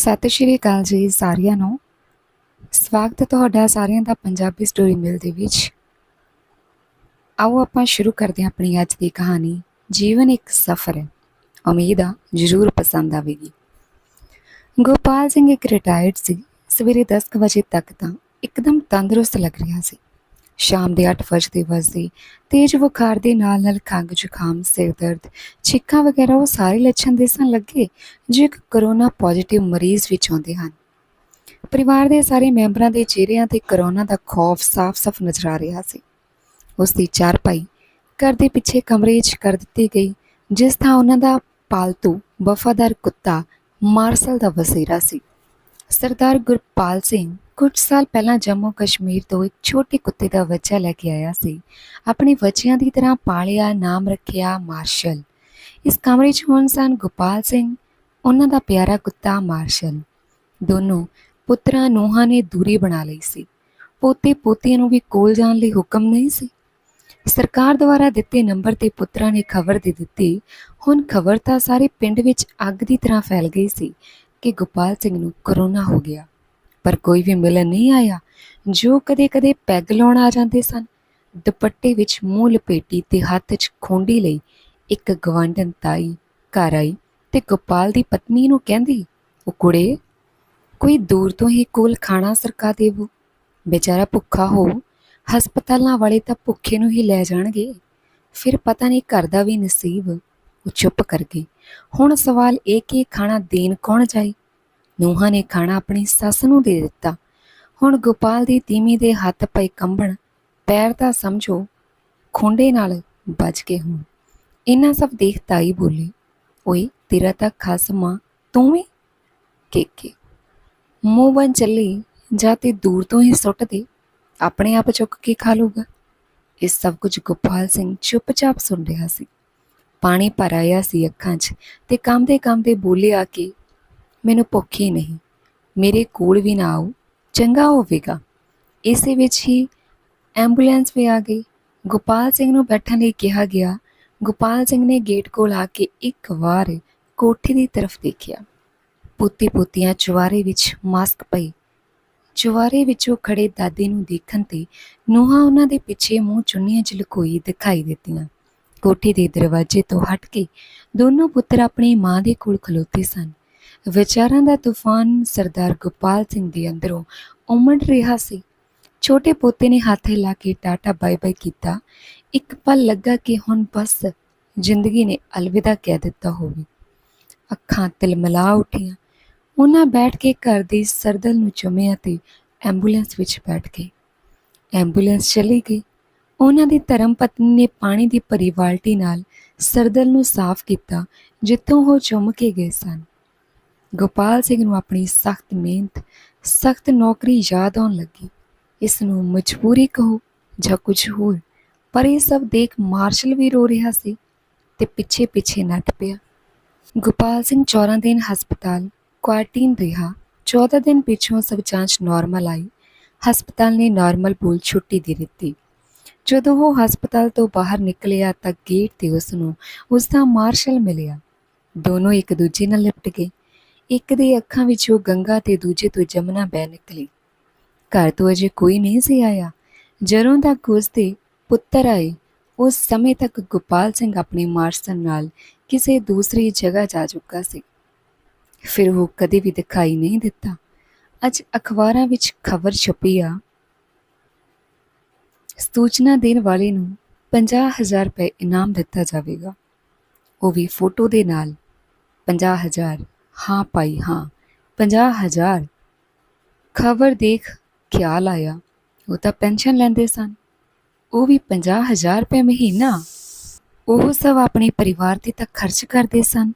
ਸਤਿ ਸ਼੍ਰੀ ਅਕਾਲ ਜੀ ਸਾਰਿਆਂ ਨੂੰ। ਸਵਾਗਤ ਹੈ ਤੁਹਾਡਾ ਸਾਰਿਆਂ ਦਾ ਪੰਜਾਬੀ ਸਟੋਰੀ ਮਿਲ ਦੇ ਵਿੱਚ। ਆਓ ਆਪਾਂ ਸ਼ੁਰੂ ਕਰਦੇ ਹਾਂ ਆਪਣੀ ਅੱਜ ਦੀ ਕਹਾਣੀ, ਜੀਵਨ ਇੱਕ ਸਫ਼ਰ। ਹੈ ਉਮੀਦ ਆ, ਜ਼ਰੂਰ ਪਸੰਦ ਆਵੇਗੀ। ਗੋਪਾਲ ਸਿੰਘ ਇੱਕ ਰਿਟਾਇਰਡ ਸੀ। ਸਵੇਰੇ 10 ਕੁ ਵਜੇ ਤੱਕ ਤਾਂ ਇੱਕਦਮ ਤੰਦਰੁਸਤ ਲੱਗ ਰਿਹਾ ਸੀ। ਸ਼ਾਮ ਦੇ 8 ਵਜੇ ਵਜਦੇ ਤੇਜ਼ ਬੁਖਾਰ ਦੇ ਨਾਲ ਨਾਲ ਖੰਘ, ਜ਼ੁਕਾਮ, ਸਿਰ ਦਰਦ, ਛਿੱਕਾਂ ਵਗੈਰਾ ਉਹ ਸਾਰੇ ਲੱਛਣ ਦਿਸਣ ਲੱਗੇ, ਜੋ ਇੱਕ ਕਰੋਨਾ ਪੋਜ਼ਿਟਿਵ ਮਰੀਜ਼ ਵਿੱਚ ਆਉਂਦੇ ਹਨ। ਪਰਿਵਾਰ ਦੇ ਸਾਰੇ ਮੈਂਬਰਾਂ ਦੇ ਚਿਹਰਿਆਂ ਤੇ ਕਰੋਨਾ ਦਾ ਖੌਫ ਸਾਫ਼-ਸਾਫ਼ ਨਜ਼ਰ ਆ ਰਿਹਾ ਸੀ। ਉਸ ਦੀ ਚਾਰਪਾਈ ਘਰ ਦੇ ਪਿੱਛੇ ਕਮਰੇ 'ਚ ਕਰ ਦਿੱਤੀ ਗਈ, ਜਿਸ ਥਾਂ ਉਹਨਾਂ ਦਾ ਪਾਲਤੂ ਵਫਾਦਾਰ ਕੁੱਤਾ ਮਾਰਸਲ ਦਾ ਵਸੇਰਾ ਸੀ। ਸਰਦਾਰ ਗੁਰਪਾਲ ਸਿੰਘ ਕੁਝ ਸਾਲ ਪਹਿਲਾਂ ਜੰਮੂ ਕਸ਼ਮੀਰ ਤੋਂ ਇੱਕ ਛੋਟੇ ਕੁੱਤੇ ਦਾ ਬੱਚਾ ਲੈ ਕੇ ਆਇਆ ਸੀ। ਆਪਣੇ ਬੱਚਿਆਂ ਦੀ ਤਰ੍ਹਾਂ ਪਾਲਿਆ, ਨਾਮ ਰੱਖਿਆ ਮਾਰਸ਼ਲ। ਇਸ ਕਮਰੇ 'ਚ ਹੁਣ ਸਨ ਗੋਪਾਲ ਸਿੰਘ, ਉਹਨਾਂ ਦਾ ਪਿਆਰਾ ਕੁੱਤਾ ਮਾਰਸ਼ਲ। ਦੋਨੋਂ ਪੁੱਤਰਾਂ ਨੂੰਹਾਂ ਨੇ ਦੂਰੀ ਬਣਾ ਲਈ ਸੀ। ਪੋਤੇ ਪੋਤੀਆਂ ਨੂੰ ਵੀ ਕੋਲ ਜਾਣ ਲਈ ਹੁਕਮ ਨਹੀਂ ਸੀ। ਸਰਕਾਰ ਦੁਆਰਾ ਦਿੱਤੇ ਨੰਬਰ ਤੇ ਪੁੱਤਰਾਂ ਨੇ ਖਬਰ ਦੇ ਦਿੱਤੀ, ਹੁਣ ਖਬਰ ਤਾਂ ਸਾਰੇ ਪਿੰਡ ਵਿੱਚ ਅੱਗ ਦੀ ਤਰ੍ਹਾਂ ਫੈਲ ਗਈ ਸੀ। ਕਿ ਗੋਪਾਲ ਸਿੰਘ ਨੂੰ ਕਰੋਨਾ ਹੋ ਗਿਆ। ਪਰ ਕੋਈ ਵੀ ਮਿਲਣ ਨਹੀਂ ਆਇਆ। ਜੋ ਕਦੇ-ਕਦੇ ਪੈਗ ਲਾਉਣ ਆ ਜਾਂਦੇ ਸਨ। ਦੁਪੱਟੇ ਵਿੱਚ ਮੂੰਹ ਲਪੇਟੀ ਤੇ ਹੱਥ 'ਚ ਖੁੰਡੀ ਲਈ ਇੱਕ ਗਵਾਂਢਣ ਤਾਈ ਘਰ ਆਈ ਤੇ ਗੋਪਾਲ ਦੀ ਪਤਨੀ ਨੂੰ ਕਹਿੰਦੀ, ਉਹ ਕੁੜੇ, ਕੋਈ ਦੂਰ ਤੋਂ ਹੀ ਕੋਲ ਖਾਣਾ ਸਰਕਾ ਦੇਵੋ। ਵਿਚਾਰਾ ਭੁੱਖਾ ਹੋ, ਹਸਪਤਾਲਾਂ ਵਾਲੇ ਤਾਂ ਭੁੱਖੇ ਨੂੰ ਹੀ ਲੈ ਜਾਣਗੇ। ਫਿਰ ਪਤਾ ਨਹੀਂ ਘਰ ਦਾ ਵੀ ਨਸੀਬ ਉਹ ਚੁੱਪ ਕਰ ਗਈ। ਹੁਣ ਸਵਾਲ ਇਹ ਕਿ ਖਾਣਾ ਦੇਣ ਕੌਣ ਜਾਏ? ਨੂੰਹਾਂ ਨੇ ਖਾਣਾ ਆਪਣੀ ਸੱਸ ਨੂੰ ਦੇ ਦਿੱਤਾ। ਹੁਣ ਗੋਪਾਲ ਦੀ ਤੀਮੀ ਦੇ ਹੱਥ ਪਏ ਕੰਬਣ ਪੈਰ ਤਾਂ ਸਮਝੋ ਖੁੰਡੇ ਨਾਲ ਵੱਜ ਕੇ ਹੁਣ। ਇਹਨਾਂ ਸਭ ਦੇਖ ਤਾਈ ਬੋਲੀ, ਓਏ, ਤੇਰਾ ਤਾਂ ਖਸਮਾ ਤੂੰ ਵੀ? ਕੇ ਮੂੰਹ ਬਣ ਚੱਲੀ, ਜਾਂ ਤੇ ਦੂਰ ਤੋਂ ਹੀ ਸੁੱਟ ਦੇ, ਆਪਣੇ ਆਪ ਚੁੱਕ ਕੇ ਖਾ ਲੂਗਾ ਇਹ ਸਭ ਕੁਝ ਗੋਪਾਲ ਸਿੰਘ ਚੁੱਪਚਾਪ ਸੁਣ ਰਿਹਾ ਸੀ। ਪਾਣੀ ਭਰ ਆਇਆ ਸੀ ਅੱਖਾਂ 'ਚ ਤੇ ਕੰਮਦੇ ਕੰਮਦੇ ਬੋਲਿਆ ਕਿ ਮੈਨੂੰ ਭੁੱਖ ਹੀ ਨਹੀਂ, ਮੇਰੇ ਕੋਲ ਵੀ ਨਾ ਆਓ, ਚੰਗਾ ਹੋਵੇਗਾ। ਇਸੇ ਵਿੱਚ ਹੀ ਐਂਬੂਲੈਂਸ ਵੀ ਆ ਗਈ। ਗੋਪਾਲ ਸਿੰਘ ਨੂੰ ਬੈਠਣ ਲਈ ਕਿਹਾ ਗਿਆ। ਗੋਪਾਲ ਸਿੰਘ ਨੇ ਗੇਟ ਕੋਲ ਆ ਕੇ ਇੱਕ ਵਾਰ ਕੋਠੀ ਦੀ ਤਰਫ ਦੇਖਿਆ। ਪੋਤੀ ਪੋਤੀਆਂ ਚੁਵਾਰੇ ਵਿੱਚ ਮਾਸਕ ਪਈ। ਚੁਵਾਰੇ ਵਿੱਚੋਂ ਖੜੇ ਦਾਦੇ ਨੂੰ ਦੇਖਣ ਤੇ ਨੂੰਹਾਂ ਉਹਨਾਂ ਦੇ ਪਿੱਛੇ ਮੂੰਹ ਚੁੰਨੀਆਂ 'ਚ ਲੁਕੋਈ ਦਿਖਾਈ ਦਿੱਤੀਆਂ। ਕੋਠੀ ਦੇ ਦਰਵਾਜ਼ੇ ਤੋਂ ਹਟ ਕੇ ਦੋਨੋਂ ਪੁੱਤਰ ਆਪਣੀ ਮਾਂ ਦੇ ਕੋਲ ਖਲੋਤੇ ਸਨ। ਵਿਚਾਰਾਂ ਦਾ ਤੂਫਾਨ ਸਰਦਾਰ ਗੋਪਾਲ ਸਿੰਘ ਦੇ ਅੰਦਰੋਂ ਉਮੜ ਰਿਹਾ ਸੀ। ਛੋਟੇ ਪੋਤੇ ਨੇ ਹੱਥ ਹਿਲਾ ਕੇ ਟਾਟਾ ਬਾਏ ਬਾਏ ਕੀਤਾ। ਇੱਕ ਪਲ ਲੱਗਾ ਕਿ ਹੁਣ ਬਸ ਜ਼ਿੰਦਗੀ ਨੇ ਅਲਵਿਦਾ ਕਹਿ ਦਿੱਤਾ ਹੋਵੇ। ਅੱਖਾਂ ਤਿਲਮਲਾ ਉੱਠੀਆਂ। ਉਹਨਾਂ ਬੈਠ ਕੇ ਘਰ ਦੀ ਸਰਦਲ ਨੂੰ ਚੁੰਮਿਆ ਤੇ ਐਂਬੂਲੈਂਸ ਵਿੱਚ ਬੈਠ ਗਏ। ਐਂਬੂਲੈਂਸ ਚਲੀ ਗਈ। ਉਹਨਾਂ ਦੀ ਧਰਮ ਪਤਨੀ ਨੇ ਪਾਣੀ ਦੀ ਭਰੀ ਬਾਲਟੀ ਨਾਲ ਸਰਦਲ ਨੂੰ ਸਾਫ਼ ਕੀਤਾ, ਜਿੱਥੋਂ ਉਹ ਚੁੰਮ ਕੇ ਗਏ ਸਨ। ਗੋਪਾਲ ਸਿੰਘ ਨੂੰ ਆਪਣੀ ਸਖਤ ਮਿਹਨਤ, ਸਖਤ ਨੌਕਰੀ ਯਾਦ ਆਉਣ ਲੱਗੀ। ਇਸ ਨੂੰ ਮਜਬੂਰੀ ਕਹੋ ਜਾਂ ਕੁਝ ਹੋਰ, ਪਰ ਇਹ ਸਭ ਦੇਖ ਮਾਰਸ਼ਲ ਵੀ ਰੋ ਰਿਹਾ ਸੀ ਤੇ ਪਿੱਛੇ ਪਿੱਛੇ ਨੱਠ ਪਿਆ। ਗੋਪਾਲ ਸਿੰਘ 14 ਦਿਨ ਹਸਪਤਾਲ ਕੁਆਰਟੀਨ ਰਿਹਾ। 14 ਦਿਨ ਪਿਛੋਂ ਸਭ ਜਾਂਚ ਨਾਰਮਲ ਆਈ। ਹਸਪਤਾਲ ਨੇ ਨਾਰਮਲ ਬੋਲ ਛੁੱਟੀ ਦੇ ਦਿੱਤੀ। ਜਦੋਂ ਉਹ ਹਸਪਤਾਲ ਤੋਂ ਬਾਹਰ ਨਿਕਲਿਆ ਤਾਂ ਗੇਟ ਤੇ ਉਸ ਨੂੰ ਉਸ ਦਾ ਮਾਰਸ਼ਲ ਮਿਲਿਆ। ਦੋਨੋਂ ਇੱਕ ਦੂਜੇ ਨਾਲ ਲਿਪਟ ਗਏ। ਇੱਕ ਦੇ ਅੱਖਾਂ ਵਿੱਚੋਂ ਗੰਗਾ ਤੇ ਦੂਜੇ ਤੋਂ ਜਮਨਾ ਬਹਿ ਨਿਕਲੀ। ਘਰ ਤੋਂ ਅਜੇ ਕੋਈ ਨਹੀਂ ਸੀ ਆਇਆ। ਜਦੋਂ ਤੱਕ ਉਸ ਦੇ ਪੁੱਤਰ ਆਏ, ਉਸ ਸਮੇਂ ਤੱਕ ਗੋਪਾਲ ਸਿੰਘ ਆਪਣੇ ਮਾਰਸ਼ਲ ਨਾਲ ਕਿਸੇ ਦੂਸਰੀ ਜਗ੍ਹਾ ਜਾ ਚੁੱਕਾ ਸੀ। ਫਿਰ ਉਹ ਕਦੇ ਵੀ ਦਿਖਾਈ ਨਹੀਂ ਦਿੱਤਾ। ਅੱਜ ਅਖਬਾਰਾਂ ਵਿੱਚ ਖਬਰ ਛਪੀ ਆ ਸੂਚਨਾ ਦੇਣ ਵਾਲੇ ਨੂੰ 50000 ਰੁਪਏ ਇਨਾਮ ਦਿੱਤਾ ਜਾਵੇਗਾ। ਉਹ ਵੀ ਫੋਟੋ ਦੇ ਨਾਲ। 50000 ਹਾਂ ਭਾਈ, ਹਾਂ। 50000 ਖਬਰ ਦੇਖ ਖਿਆਲ ਆਇਆ। ਉਹ ਤਾਂ ਪੈਨਸ਼ਨ ਲੈਂਦੇ ਸਨ। ਉਹ ਵੀ 50000 ਰੁਪਏ ਮਹੀਨਾ। ਉਹ ਸਭ ਆਪਣੇ ਪਰਿਵਾਰ ਤੇ ਤਾਂ ਖਰਚ ਕਰਦੇ ਸਨ।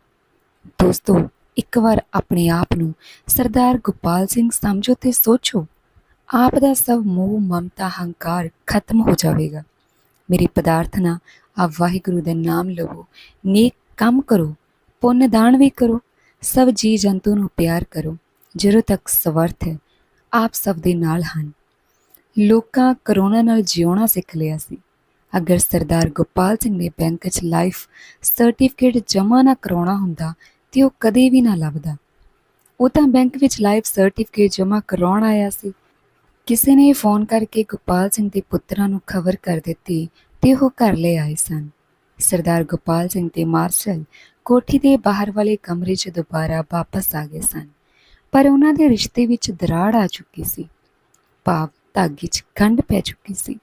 ਦੋਸਤੋ, ਇੱਕ ਵਾਰ ਆਪਣੇ ਆਪ ਨੂੰ ਸਰਦਾਰ ਗੋਪਾਲ ਸਿੰਘ ਸਮਝੋ ਤੇ ਸੋਚੋ। ਆਪ ਦਾ ਸਭ ਮੋਹ, ਮਮਤਾ, ਹੰਕਾਰ ਖਤਮ ਹੋ ਜਾਵੇਗਾ। ਮੇਰੀ ਪਦਾਰਥਨਾ ਆਪ ਵਾਹਿਗੁਰੂ ਦਾ ਨਾਮ ਲਵੋ। ਨੇਕ ਕੰਮ ਕਰੋ, ਪੁੰਨ ਦਾਨ ਵੀ ਕਰੋ, ਸਭ ਜੀ ਜੰਤੂ ਨੂੰ ਪਿਆਰ ਕਰੋ, ਜਦੋਂ ਤੱਕ ਸਵਰਥ ਹੈ ਆਪ ਸਭ ਦੇ ਨਾਲ ਹਨ। ਲੋਕਾਂ ਕਰੋਨਾ ਨਾਲ ਜਿਉਣਾ ਸਿੱਖ ਲਿਆ ਸੀ। ਅਗਰ ਸਰਦਾਰ ਗੋਪਾਲ ਸਿੰਘ ਨੇ ਬੈਂਕ 'ਚ ਲਾਈਫ ਸਰਟੀਫਿਕੇਟ ਜਮ੍ਹਾਂ ਨਾ ਕਰਾਉਣਾ ਹੁੰਦਾ, ਤੇ ਉਹ ਕਦੇ ਵੀ ਨਾ ਲੱਭਦਾ। ਉਹ ਤਾਂ ਬੈਂਕ ਵਿੱਚ ਲਾਈਫ ਸਰਟੀਫਿਕੇਟ ਜਮ੍ਹਾਂ ਕਰਾਉਣ ਆਇਆ ਸੀ। ਕਿਸੇ ਨੇ ਫੋਨ ਕਰਕੇ ਗੋਪਾਲ ਸਿੰਘ ਦੇ ਪੁੱਤਰਾਂ ਨੂੰ ਖਬਰ ਕਰ ਦਿੱਤੀ ਤੇ ਉਹ ਘਰ ਲੈ ਆਏ ਸਨ। ਸਰਦਾਰ ਗੋਪਾਲ ਸਿੰਘ ਤੇ ਮਾਰਸ਼ਲ ਕੋਠੀ ਦੇ ਬਾਹਰ ਵਾਲੇ ਕਮਰੇ 'ਚ ਦੁਬਾਰਾ ਵਾਪਸ ਆ ਗਏ ਸਨ, ਪਰ ਉਹਨਾਂ ਦੇ ਰਿਸ਼ਤੇ ਵਿੱਚ ਦਰਾੜ ਆ ਚੁੱਕੀ ਸੀ। ਭਾਵ ਧਾਗੇ 'ਚ ਗੰਢ ਪੈ ਚੁੱਕੀ ਸੀ।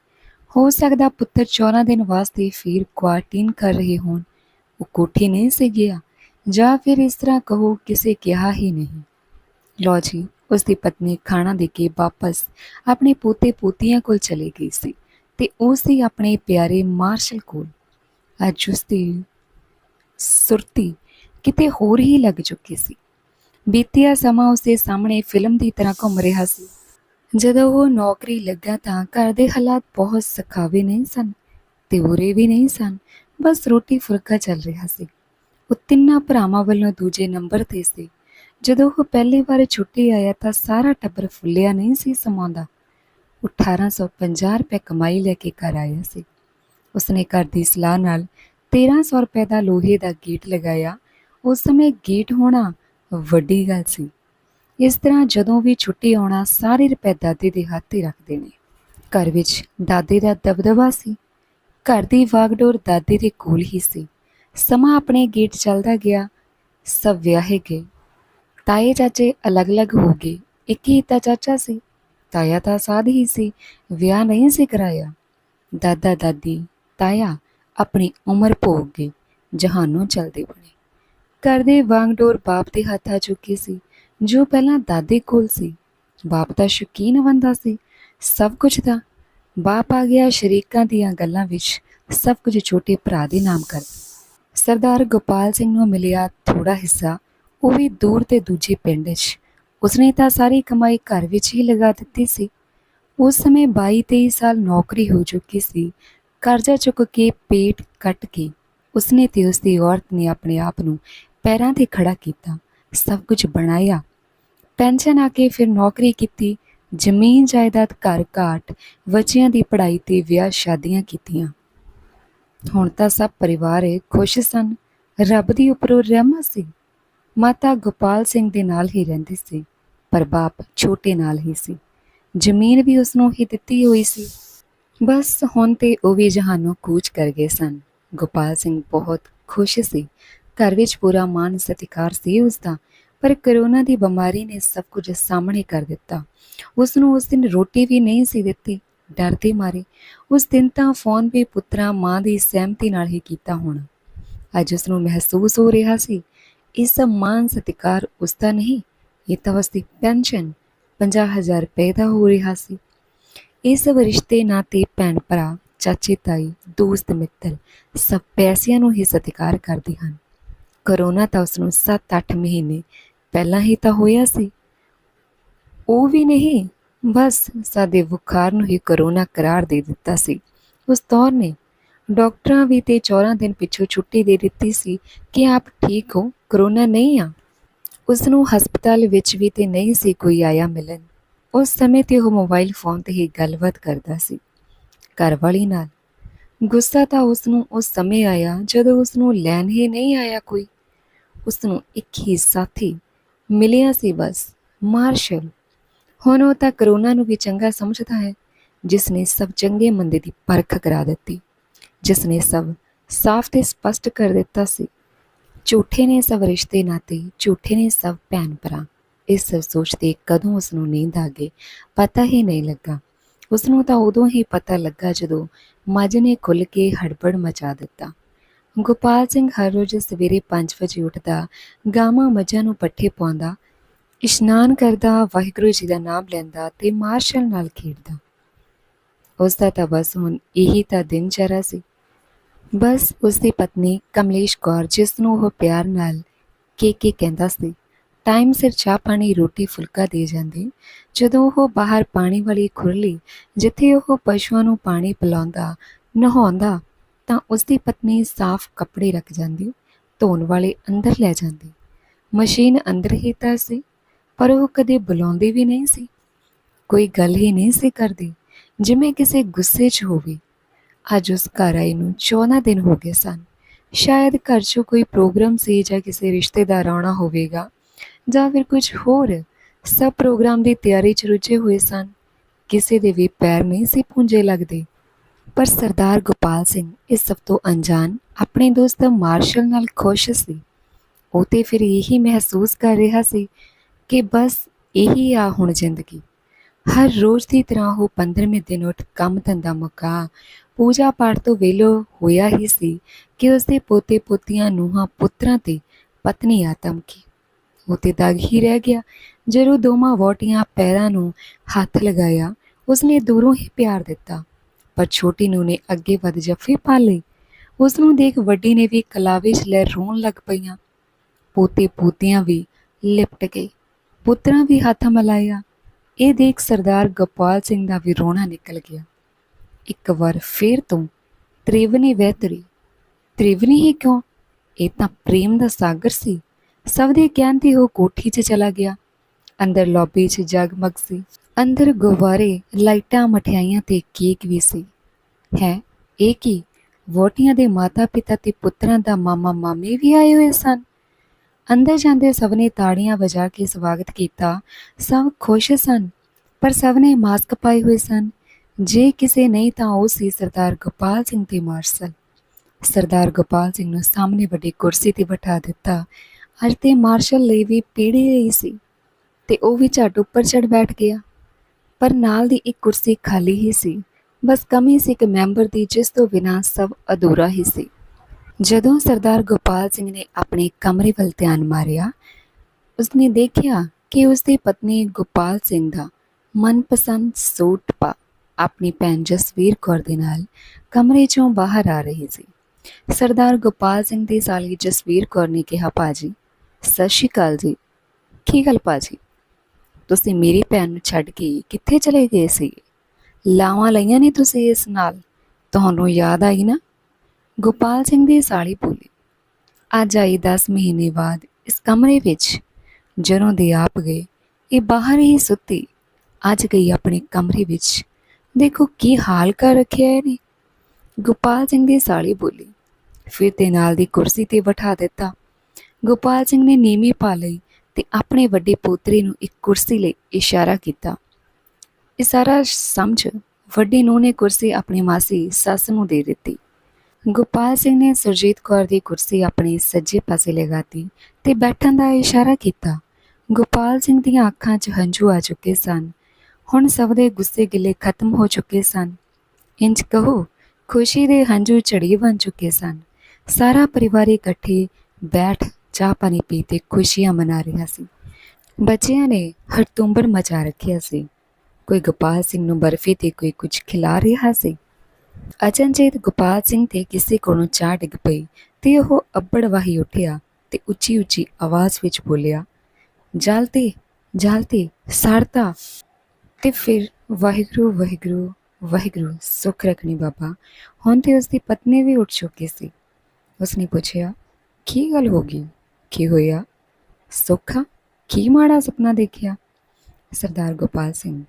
ਹੋ ਸਕਦਾ ਪੁੱਤਰ 14 ਦਿਨ ਵਾਸਤੇ ਫਿਰ ਕੁਆਰਟੀਨ ਕਰ ਰਹੇ ਹੋਣ। ਉਹ ਕੋਠੀ ਨਹੀਂ ਸੀ ਗਿਆ, ਜਾਂ ਫਿਰ ਇਸ ਤਰ੍ਹਾਂ ਕਹੋ ਕਿਸੇ ਕਿਹਾ ਹੀ ਨਹੀਂ। ਲੋ ਜੀ ਉਸ ਦੀ ਪਤਨੀ ਖਾਣਾ ਦੇ ਕੇ ਵਾਪਸ ਆਪਣੇ ਪੋਤੇ ਪੋਤੀਆਂ ਕੋਲ ਚਲੀ ਗਈ ਸੀ ਤੇ ਉਸ ਦੀ ਆਪਣੇ ਪਿਆਰੇ ਮਾਰਸ਼ਲ ਕੋਲ ਅੱਜ ਉਸ ਦੀ ਸੁਰਤੀ ਕਿਤੇ ਹੋਰ ਹੀ ਲੱਗ ਚੁੱਕੀ ਸੀ। ਬੀਤਿਆ ਸਮਾਂ ਉਸ ਦੇ ਸਾਹਮਣੇ ਫਿਲਮ ਦੀ ਤਰ੍ਹਾਂ ਘੁੰਮ ਰਿਹਾ ਸੀ। ਜਦੋਂ ਉਹ ਨੌਕਰੀ ਲੱਗਾ ਤਾਂ ਘਰ ਦੇ ਹਾਲਾਤ ਬਹੁਤ ਸਖਾਵੇ ਨਹੀਂ ਸਨ ਤੇ ਬੁਰੇ ਵੀ ਨਹੀਂ ਸਨ, ਬਸ ਰੋਟੀ ਫੁਲਕਾ ਚੱਲ ਰਿਹਾ ਸੀ। ਉਹ ਤਿੰਨਾਂ ਭਰਾਵਾਂ ਵੱਲੋਂ ਦੂਜੇ ਨੰਬਰ ਤੇ ਸੀ। ਜਦੋਂ ਉਹ ਪਹਿਲੀ ਵਾਰ ਛੁੱਟੀ ਆਇਆ ਤਾਂ ਸਾਰਾ ਟੱਬਰ ਫੁੱਲਿਆ ਨਹੀਂ ਸੀ ਸਮਾਉਂਦਾ। ਉਹ 1850 ਰੁਪਏ ਕਮਾਈ ਲੈ ਕੇ ਘਰ ਆਇਆ ਸੀ। ਉਸਨੇ ਘਰ ਦੀ ਸਲਾਹ ਨਾਲ 1300 ਰੁਪਏ ਦਾ ਲੋਹੇ ਦਾ ਗੇਟ ਲਗਾਇਆ। ਉਸ ਸਮੇਂ ਗੇਟ ਹੋਣਾ ਵੱਡੀ ਗੱਲ ਸੀ। ਇਸ ਤਰ੍ਹਾਂ ਜਦੋਂ ਵੀ ਛੁੱਟੀ ਆਉਣਾ ਸਾਰੇ ਰੁਪਏ ਦਾਦੇ ਦੇ ਹੱਥ ਹੀ ਰੱਖ ਦੇਣੇ ਘਰ ਵਿੱਚ ਦਾਦੇ ਦਾ ਦਬਦਬਾ ਸੀ। ਘਰ ਦੀ ਵਾਗਡੋਰ ਦਾਦੇ ਦੇ ਕੋਲ ਹੀ ਸੀ। ਸਮਾਂ ਆਪਣੇ ਗੇਟ ਚੱਲਦਾ ਗਿਆ। ਸਭ ਵਿਆਹੇ ਗਏ। ਤਾਏ ਚਾਚੇ ਅਲੱਗ-ਅਲੱਗ ਹੋ ਗਏ। ਇੱਕ ਹੀ ਤਾਂ ਚਾਚਾ ਸੀ, ਤਾਇਆ ਤਾਂ ਸਾਧ ਹੀ ਸੀ, ਵਿਆਹ ਨਹੀਂ ਸੀ ਕਰਾਇਆ। ਦਾਦਾ ਦਾਦੀ ਤਾਇਆ ਆਪਣੀ ਉਮਰ ਭੋਗ ਗਏ, ਜਹਾਨੋਂ ਚਲਦੇ ਬਣੇ। ਘਰ ਦੇ ਵਾਂਗਡੋਰ ਬਾਪ ਦੇ ਹੱਥ ਆ ਚੁੱਕੀ ਸੀ, ਜੋ ਪਹਿਲਾਂ ਦਾਦੇ ਕੋਲ ਸੀ। ਬਾਪ ਦਾ ਸ਼ੌਕੀਨ ਬੰਦਾ ਸੀ, ਸਭ ਕੁਝ ਦਾ। ਬਾਪ ਆ ਗਿਆ ਸ਼ਰੀਕਾਂ ਦੀਆਂ ਗੱਲਾਂ ਵਿੱਚ, ਸਭ ਕੁਝ ਛੋਟੇ ਭਰਾ ਦੇ ਨਾਮ ਕਰ ਸਰਦਾਰ ਗੋਪਾਲ ਸਿੰਘ ਨੂੰ ਮਿਲਿਆ ਥੋੜਾ ਹਿੱਸਾ ਉਹ ਵੀ ਦੂਰ ਤੇ ਦੂਜੇ ਪਿੰਡ 'ਚ। ਉਸਨੇ ਤਾਂ ਸਾਰੀ ਕਮਾਈ ਘਰ ਵਿੱਚ ਹੀ ਲਗਾ ਦਿੱਤੀ ਸੀ। ਉਸ ਸਮੇਂ 22-23 ਸਾਲ ਨੌਕਰੀ ਹੋ ਚੁੱਕੀ ਸੀ। ਕਰਜ਼ਾ ਚੁੱਕ ਕੇ ਪੇਟ ਕੱਟ ਕੇ ਉਸਨੇ ਤੇ ਉਸਦੀ ਔਰਤ ਨੇ ਆਪਣੇ ਆਪ ਨੂੰ ਪੈਰਾਂ ਤੇ ਖੜਾ ਕੀਤਾ, ਸਭ ਕੁਝ ਬਣਾਇਆ। ਪੈਨਸ਼ਨ ਆ ਕੇ ਫਿਰ ਨੌਕਰੀ ਕੀਤੀ, ਜ਼ਮੀਨ ਜਾਇਦਾਦ ਘਰ ਘਾਟ, ਬੱਚਿਆਂ ਦੀ ਪੜ੍ਹਾਈ ਤੇ ਵਿਆਹ ਸ਼ਾਦੀਆਂ ਕੀਤੀਆਂ। ਹੁਣ ਤਾਂ ਸਭ ਪਰਿਵਾਰ ਖੁਸ਼ ਸਨ। ਰੱਬ ਦੀ ਉੱਪਰੋਂ ਰਹਿਮਤ ਸੀ। ਮਾਤਾ ਗੋਪਾਲ ਸਿੰਘ ਦੇ ਨਾਲ ਹੀ ਰਹਿੰਦੀ ਸੀ, ਪਰ ਬਾਪ ਛੋਟੇ ਨਾਲ ਹੀ ਸੀ। ਜ਼ਮੀਨ ਵੀ ਉਸ ਨੂੰ ਹੀ ਦਿੱਤੀ ਹੋਈ ਸੀ। ਬਸ ਹੁਣ ਤੇ ਉਹ ਵੀ ਜਹਾਨੋਂ ਕੂਚ ਕਰ ਗਏ ਸਨ। ਗੋਪਾਲ ਸਿੰਘ ਬਹੁਤ ਖੁਸ਼ ਸੀ। ਘਰ ਵਿੱਚ ਪੂਰਾ ਮਾਨ ਸਤਿਕਾਰ ਸੀ ਉਸ ਦਾ ਪਰ ਕਰੋਨਾ ਦੀ ਬਿਮਾਰੀ ਨੇ ਸਭ ਕੁਝ ਸਾਹਮਣੇ ਕਰ ਦਿੱਤਾ। ਉਸ ਨੂੰ ਉਸ ਦਿਨ ਰੋਟੀ ਵੀ ਨਹੀਂ ਸੀ ਦਿੱਤੀ। ਡਰ ਦੇ ਮਾਰੇ, ਉਸ ਦਿਨ ਤਾਂ ਫੋਨ ਵੀ ਪੁੱਤਰਾ ਮਾਂ ਦੀ ਸਹਿਮਤੀ ਨਾਲ ਹੀ ਕੀਤਾ ਹੋਣਾ। ਅੱਜ ਉਸ ਨੂੰ ਮਹਿਸੂਸ ਹੋ ਰਿਹਾ ਸੀ ਇਸ ਮਾਨ ਸਤਿਕਾਰ ਉਸ ਦਾ ਨਹੀਂ ਇਹ ਤਾਂ ਉਸ ਦੀ ਪੈਨਸ਼ਨ 50000 ਰੁਪਏ ਦਾ ਹੋ ਰਿਹਾ ਸੀ ਇਸ ਰਿਸ਼ਤੇ ਨਾਤੇ ਭੈਣ ਭਰਾ ਚਾਚੇ ਤਾਈ ਦੋਸਤ ਮਿੱਤਰ ਸਭ ਪੈਸਿਆਂ ਨੂੰ ਹੀ ਸਤਿਕਾਰ ਕਰਦੇ ਹਨ ਕਰੋਨਾ ਤਾਂ ਉਸ ਨੂੰ 7-8 ਮਹੀਨੇ ਪਹਿਲਾਂ ਹੀ ਤਾਂ ਹੋਇਆ ਸੀ ਉਹ ਵੀ ਨਹੀਂ ਬਸ ਸਾਡੇ ਬੁਖਾਰ ਨੂੰ ਹੀ ਕਰੋਨਾ ਕਰਾਰ ਦੇ ਦਿੱਤਾ ਸੀ ਉਸ ਦੌਰ ਨੇ ਡਾਕਟਰਾਂ ਵੀ ਤੇ 14 ਦਿਨ ਪਿੱਛੋਂ ਛੁੱਟੀ ਦੇ ਦਿੱਤੀ ਸੀ ਕਿ ਆਪ ਠੀਕ ਹੋ ਕਰੋਨਾ ਨਹੀਂ ਆ। ਉਸ ਨੂੰ ਹਸਪਤਾਲ ਵਿੱਚ ਵੀ ਤੇ ਨਹੀਂ ਸੀ ਕੋਈ ਆਇਆ ਮਿਲਣ। ਉਸ ਸਮੇਂ ਤੇ ਉਹ ਮੋਬਾਈਲ ਫੋਨ ਤੇ ਹੀ ਗੱਲਬਾਤ ਕਰਦਾ ਸੀ। ਘਰਵਾਲੀ ਨਾਲ। ਗੁੱਸਾ ਤਾਂ ਉਸ ਨੂੰ ਉਸ ਸਮੇਂ ਆਇਆ ਜਦੋਂ ਉਸ ਨੂੰ ਲੈਣ ਹੀ ਨਹੀਂ ਆਇਆ ਕੋਈ। ਉਸ ਨੂੰ ਇੱਕ ਹੀ ਸਾਥੀ ਮਿਲਿਆ ਸੀ ਬਸ ਮਾਰਸ਼ਲ ਹੁਣ ਉਹ ਤਾਂ ਕਰੋਨਾ ਨੂੰ ਵੀ ਚੰਗਾ ਸਮਝਦਾ ਹੈ ਜਿਸ ਨੇ ਸਭ ਚੰਗੇ ਮੰਦੇ ਦੀ ਪਰਖ ਕਰਾ ਦਿੱਤੀ ਜਿਸ ਨੇ ਸਭ ਸਾਫ਼ ਤੇ ਸਪਸ਼ਟ ਕਰ ਦਿੱਤਾ ਸੀ। ਝੂਠੇ ਨੇ ਸਭ ਰਿਸ਼ਤੇ ਨਾਤੇ, ਝੂਠੇ ਨੇ ਸਭ ਭੈਣ ਭਰਾ। ਇਸ ਸਭ ਸੋਚਦੇ ਕਦੋਂ ਉਸ ਨੂੰ ਨੀਂਦ ਆ ਗਈ, ਪਤਾ ਹੀ ਨਹੀਂ ਲੱਗਾ। ਉਸ ਨੂੰ ਤਾਂ ਉਦੋਂ ਹੀ ਪਤਾ ਲੱਗਾ ਜਦੋਂ ਮੱਝ ਨੇ ਖੁੱਲ ਕੇ ਹੜਬੜ ਮਚਾ ਦਿੱਤਾ। ਗੋਪਾਲ ਸਿੰਘ ਹਰ ਰੋਜ਼ ਸਵੇਰੇ 5 ਵਜੇ ਉੱਠਦਾ, ਗਾਵਾਂ ਮੱਝਾਂ ਨੂੰ ਪੱਠੇ ਪਾਉਂਦਾ, ਇਸ਼ਨਾਨ ਕਰਦਾ, ਵਾਹਿਗੁਰੂ ਜੀ ਦਾ ਨਾਮ ਲੈਂਦਾ ਤੇ ਮਾਰਸ਼ਲ ਨਾਲ ਖੇਡਦਾ। ਉਸ ਦਾ ਤਾਂ ਬਸ ਹੁਣ ਇਹੀ ਤਾਂ ਦਿਨ ਸੀ। ਬਸ ਉਸ ਦੀ ਪਤਨੀ ਕਮਲੇਸ਼ ਕੌਰ, ਜਿਸ ਨੂੰ ਉਹ ਪਿਆਰ ਨਾਲ ਕੇ ਕੇ ਕਹਿੰਦਾ ਸੀ, ਟਾਈਮ ਸਿਰ ਚਾਹ ਪਾਣੀ, ਰੋਟੀ, ਫੁਲਕਾ ਦੇ ਜਾਂਦੀ। ਜਦੋਂ ਉਹ ਬਾਹਰ ਪਾਣੀ ਵਾਲੀ ਖੁਰਲੀ, ਜਿੱਥੇ ਉਹ ਪਸ਼ੂਆਂ ਨੂੰ ਪਾਣੀ ਪਿਲਾਉਂਦਾ, ਨਹਾਉਂਦਾ, ਤਾਂ ਉਸ ਦੀ ਪਤਨੀ ਸਾਫ਼ ਕੱਪੜੇ ਰੱਖ ਜਾਂਦੀ, ਧੋਣ ਵਾਲੇ ਅੰਦਰ ਲੈ ਜਾਂਦੀ। ਮਸ਼ੀਨ ਅੰਦਰ ਹੀ ਤਾਂ ਸੀ, ਪਰ ਉਹ ਕਦੇ ਬੁਲਾਉਂਦੀ ਵੀ ਨਹੀਂ ਸੀ। ਕੋਈ ਗੱਲ ਹੀ ਨਹੀਂ ਸੀ ਕਰਦੀ, ਜਿਵੇਂ ਕਿਸੇ ਗੁੱਸੇ 'ਚ ਹੋਵੇ। ਅੱਜ ਉਸ ਘਰ ਆਈ ਨੂੰ 14 ਦਿਨ ਹੋ ਗਏ ਸਨ। ਸ਼ਾਇਦ ਘਰ 'ਚ ਕੋਈ ਪ੍ਰੋਗਰਾਮ ਸੀ ਜਾਂ ਕਿਸੇ ਰਿਸ਼ਤੇਦਾਰ ਆਉਣਾ ਹੋਵੇਗਾ ਜਾਂ ਫਿਰ ਕੁਝ ਹੋਰ। ਸਭ ਪ੍ਰੋਗਰਾਮ ਦੀ ਤਿਆਰੀ 'ਚ ਰੁੱਝੇ ਹੋਏ ਸਨ। ਕਿਸੇ ਦੇ ਵੀ ਪੈਰ ਨਹੀਂ ਸੀ ਪੂੰਝੇ ਲੱਗਦੇ। ਪਰ ਸਰਦਾਰ ਗੋਪਾਲ ਸਿੰਘ ਇਸ ਸਭ ਤੋਂ ਅਣਜਾਣ, ਆਪਣੇ ਦੋਸਤ ਮਾਰਸ਼ਲ ਨਾਲ ਖੁਸ਼ ਸੀ। ਉਹ ਤੇ ਫਿਰ ਇਹੀ ਮਹਿਸੂਸ ਕਰ ਰਿਹਾ ਸੀ ਕਿ ਬਸ ਇਹੀ ਆ ਹੁਣ ਜ਼ਿੰਦਗੀ। ਹਰ ਰੋਜ਼ ਦੀ ਤਰ੍ਹਾਂ ਉਹ 15ਵੇਂ ਦਿਨ ਉੱਠ ਕੰਮ ਧੰਦਾ ਮੁਕਾ ਪੂਜਾ ਪਾਠ ਤੋਂ ਵਿਹਲੋ ਹੋਇਆ ਹੀ ਸੀ ਕਿ ਉਸਦੇ ਪੋਤੇ ਪੋਤੀਆਂ ਨੂੰਹਾਂ ਪੁੱਤਰਾਂ ਤੇ ਪਤਨੀ ਆ ਧਮਕੀ ਉਹ ਤੇ ਦਾਗ ਹੀ ਰਹਿ ਗਿਆ, ਜਦੋਂ ਦੋਵਾਂ ਵੋਟੀਆਂ ਪੈਰਾਂ ਨੂੰ ਹੱਥ ਲਗਾਇਆ, ਉਸਨੇ ਦੂਰੋਂ ਹੀ ਪਿਆਰ ਦਿੱਤਾ, ਪਰ ਛੋਟੀ ਨੂੰ ਨੇ ਅੱਗੇ ਵੱਧ ਜੱਫੇ ਪਾ ਲਈ ਉਸ ਨੂੰ ਦੇਖ ਵੱਡੀ ਨੇ ਵੀ ਕਲਾਵੇ 'ਚ ਲੈ ਰੋਣ ਲੱਗ ਪਈਆਂ। ਪੋਤੇ ਪੋਤੀਆਂ ਵੀ ਲਿਪਟ ਗਏ, ਪੁੱਤਰਾਂ ਵੀ ਹੱਥ ਮਲਾਇਆ। ਇਹ ਦੇਖ ਸਰਦਾਰ ਗੋਪਾਲ ਸਿੰਘ ਦਾ ਵੀ ਰੋਣਾ ਨਿਕਲ ਗਿਆ। ਇੱਕ ਵਾਰ ਫੇਰ ਤੋਂ ਤ੍ਰਿਵਨੀ ਵਹਿ ਵਹਿਤਰੀ ਤ੍ਰਿਵਨੀ ਹੀ ਕਿਉਂ? ਇਹ ਤਾਂ ਪ੍ਰੇਮ ਦਾ ਸਾਗਰ ਸੀ। ਸਭ ਦੇ ਕਹਿਣ ਤੇ ਉਹ ਕੋਠੀ 'ਚ ਚਲਾ ਗਿਆ। ਅੰਦਰ ਲੌਬੀ 'ਚ ਜਗਮਗ ਸੀ। ਅੰਦਰ ਗੁਬਾਰੇ, ਲਾਈਟਾਂ, ਮਠਿਆਈਆਂ ਤੇ ਕੇਕ ਵੀ ਸੀ। ਹੈ, ਇਹ ਕੀ? ਵੋਟੀਆਂ ਦੇ ਮਾਤਾ ਪਿਤਾ ਤੇ ਪੁੱਤਰਾਂ ਦਾ ਮਾਮਾ ਮਾਮੀ ਵੀ ਆਏ ਹੋਏ ਸਨ। ਅੰਦਰ ਜਾਂਦੇ ਸਭ ਨੇ ਤਾੜੀਆਂ ਵਜਾ ਕੇ ਸਵਾਗਤ ਕੀਤਾ। ਸਭ ਖੁਸ਼ ਸਨ, ਪਰ ਸਭ ਨੇ ਮਾਸਕ ਪਾਏ ਹੋਏ ਸਨ। ਜੇ ਕਿਸੇ ਨਹੀਂ ਤਾਂ ਉਹ ਸੀ ਸਰਦਾਰ ਗੋਪਾਲ ਸਿੰਘ ਤੇ ਮਾਰਸ਼ਲ। ਸਰਦਾਰ ਗੋਪਾਲ ਸਿੰਘ ਨੂੰ ਸਾਹਮਣੇ ਵੱਡੀ ਕੁਰਸੀ ਤੇ ਬਿਠਾ ਦਿੱਤਾ। ਅੱਜ ਤੇ ਮਾਰਸ਼ਲ ਲਈ ਵੀ ਪੀੜੀ ਰਹੀ ਸੀ ਤੇ ਉਹ ਵੀ ਝੱਟ ਉੱਪਰ ਚੜ ਬੈਠ ਗਿਆ। ਪਰ ਨਾਲ ਦੀ ਇੱਕ ਕੁਰਸੀ ਖਾਲੀ ਹੀ ਸੀ। ਬਸ ਕਮੀ ਸੀ ਇੱਕ ਮੈਂਬਰ ਦੀ ਜਿਸ ਤੋਂ ਬਿਨਾਂ ਸਭ ਅਧੂਰਾ ਹੀ ਸੀ। ਜਦੋਂ ਸਰਦਾਰ ਗੋਪਾਲ ਸਿੰਘ ਨੇ ਆਪਣੇ ਕਮਰੇ ਵੱਲ ਧਿਆਨ ਮਾਰਿਆ, ਉਸਨੇ ਦੇਖਿਆ ਕਿ ਉਸਦੀ ਪਤਨੀ ਗੋਪਾਲ ਸਿੰਘ ਦਾ ਮਨਪਸੰਦ ਸੂਟ ਪਾ ਆਪਣੀ ਭੈਣ ਜਸਵੀਰ ਕੌਰ ਦੇ ਨਾਲ ਕਮਰੇ ਚੋਂ ਬਾਹਰ ਆ ਰਹੀ ਸੀ। ਸਰਦਾਰ ਗੋਪਾਲ ਸਿੰਘ ਦੀ ਸਾਲੀ ਜਸਵੀਰ ਕੌਰ ਨੇ ਕਿਹਾ ਪਾਜੀ ਸਤਿ ਸ਼੍ਰੀ ਅਕਾਲ ਜੀ। ਕੀ ਗੱਲ ਪਾਜੀ ਤੁਸੀਂ ਮੇਰੀ ਭੈਣ ਨੂੰ ਛੱਡ ਕੇ ਕਿੱਥੇ ਚਲੇ ਗਏ ਸੀ? ਲਾਵਾਂ ਲਈਆਂ ਨੇ ਤੁਸੀਂ ਇਸ ਨਾਲ? ਤੁਹਾਨੂੰ ਯਾਦ ਆਈ ਨਾ? ਗੋਪਾਲ ਸਿੰਘ ਦੀ ਸਾਲੀ ਬੋਲੀ, ਅੱਜ ਆਈ 10 ਮਹੀਨੇ ਬਾਅਦ ਇਸ ਕਮਰੇ ਵਿੱਚ। ਜਦੋਂ ਦੇ ਆਪ ਗਏ, ਇਹ ਬਾਹਰ ਹੀ ਸੁੱਤੀ, ਅੱਜ ਗਈ ਆਪਣੇ ਕਮਰੇ ਵਿੱਚ। ਦੇਖੋ ਕੀ ਹਾਲ ਕਰ ਰੱਖਿਆ ਇਹਨੇ। ਗੋਪਾਲ ਸਿੰਘ ਦੀ ਸਾਲੀ ਬੋਲੀ। ਫਿਰ ਤੇ ਨਾਲ ਦੀ ਕੁਰਸੀ ਤੇ ਬਿਠਾ ਦਿੱਤਾ। ਗੋਪਾਲ ਸਿੰਘ ਨੇ ਨੀਵੀਂ ਪਾ ਲਈ ਤੇ ਆਪਣੇ ਵੱਡੇ ਪੋਤਰੇ ਨੂੰ ਇੱਕ ਕੁਰਸੀ ਲਈ ਇਸ਼ਾਰਾ ਕੀਤਾ। ਇਸ਼ਾਰਾ ਸਮਝ ਵੱਡੇ ਨੂੰ ਨੇ ਕੁਰਸੀ ਆਪਣੀ ਮਾਸੀ, ਸੱਸ ਨੂੰ ਦੇ ਦਿੱਤੀ। ਗੋਪਾਲ ਸਿੰਘ ਨੇ ਸੁਰਜੀਤ ਕੌਰ ਦੀ ਕੁਰਸੀ ਆਪਣੇ ਸੱਜੇ ਪਾਸੇ ਲਗਾਤੀ ਤੇ ਬੈਠਣ ਦਾ ਇਸ਼ਾਰਾ ਕੀਤਾ। ਗੋਪਾਲ ਸਿੰਘ ਦੀਆਂ ਅੱਖਾਂ 'ਚ ਹੰਝੂ ਆ ਚੁੱਕੇ ਸਨ। ਹੁਣ ਸਭ ਦੇ ਗੁੱਸੇ ਗਿਲੇ ਖਤਮ ਹੋ ਚੁੱਕੇ ਸਨ। ਇੰਜ ਕਹੋ, ਖੁਸ਼ੀ ਦੇ ਹੰਝੂ ਝੜੀ ਬਣ ਚੁੱਕੇ ਸਨ। ਸਾਰਾ ਪਰਿਵਾਰ ਇਕੱਠੇ ਬੈਠ ਚਾਹ ਪਾਣੀ ਪੀ ਤੇ ਖੁਸ਼ੀਆਂ ਮਨਾ ਰਿਹਾ ਸੀ। ਬੱਚਿਆਂ ਨੇ ਹਰਤੁੰਬਰ ਮਚਾ ਰੱਖਿਆ ਸੀ। ਕੋਈ ਗੋਪਾਲ ਸਿੰਘ ਨੂੰ ਬਰਫੀ ਤੇ ਕੋਈ ਕੁਝ ਖਿਲਾ ਰਿਹਾ ਸੀ। ਅਚਨਚੇਤ ਗੋਪਾਲ ਸਿੰਘ ਤੇ ਕਿਸੇ ਕੋਲੋਂ ਚਾਹ ਡਿੱਗ ਪਈ ਤੇ ਉਹ ਅੱਬੜ ਵਾਹੀ ਉੱਠਿਆ ਤੇ ਉੱਚੀ ਉੱਚੀ ਆਵਾਜ਼ ਵਿੱਚ ਬੋਲਿਆ, ਜਲਤੇ ਜਲਤੇ, ਸਾੜਤਾ ਤੇ ਫਿਰ ਵਾਹਿਗੁਰੂ ਵਾਹਿਗੁਰੂ ਵਾਹਿਗੁਰੂ ਸੁਖ ਰੱਖਣੀ ਬਾਬਾ ਹੁਣ ਤੇ ਉਸਦੀ ਪਤਨੀ ਵੀ ਉੱਠ ਚੁੱਕੀ ਸੀ ਉਸਨੇ ਪੁੱਛਿਆ ਕੀ ਗੱਲ ਹੋ ਗਈ ਕੀ ਹੋਇਆ ਸੁੱਖਾ ਕੀ ਮਾੜਾ ਸੁਪਨਾ ਦੇਖਿਆ ਸਰਦਾਰ ਗੋਪਾਲ ਸਿੰਘ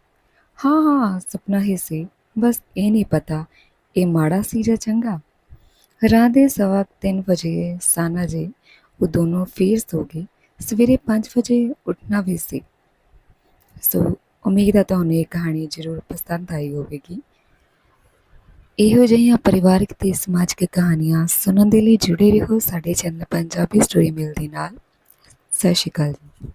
ਹਾਂ ਹਾਂ ਸੁਪਨਾ ਹੀ ਸੀ ਬਸ ਇਹ ਨਹੀਂ ਪਤਾ ਇਹ ਮਾੜਾ ਸੀ ਜਾਂ ਚੰਗਾ ਰਾਤ ਦੇ ਸਵਾ ਕੁ ਤਿੰਨ ਵਜੇ ਸਾਨਾ ਜੀ ਉਹ ਦੋਨੋਂ ਫੇਰ ਸੋ ਗਏ ਸਵੇਰੇ 5 ਵਜੇ ਉੱਠਣਾ ਵੀ ਸੀ ਸੋ ਉਮੀਦ ਹੈ ਤੁਹਾਨੂੰ ਇਹ ਕਹਾਣੀ ਜ਼ਰੂਰ ਪਸੰਦ ਆਈ ਹੋਵੇਗੀ। ਇਹੋ ਜਿਹੀਆਂ ਪਰਿਵਾਰਕ ਤੇ ਸਮਾਜਿਕ ਕਹਾਣੀਆਂ ਸੁਣਨ ਦੇ ਲਈ ਜੁੜੇ ਰਹੋ ਸਾਡੇ ਚੈਨਲ ਪੰਜਾਬੀ ਸਟੋਰੀ ਮਿਲ ਦੇ ਨਾਲ। ਸਤਿ ਸ਼੍ਰੀ ਅਕਾਲ ਜੀ।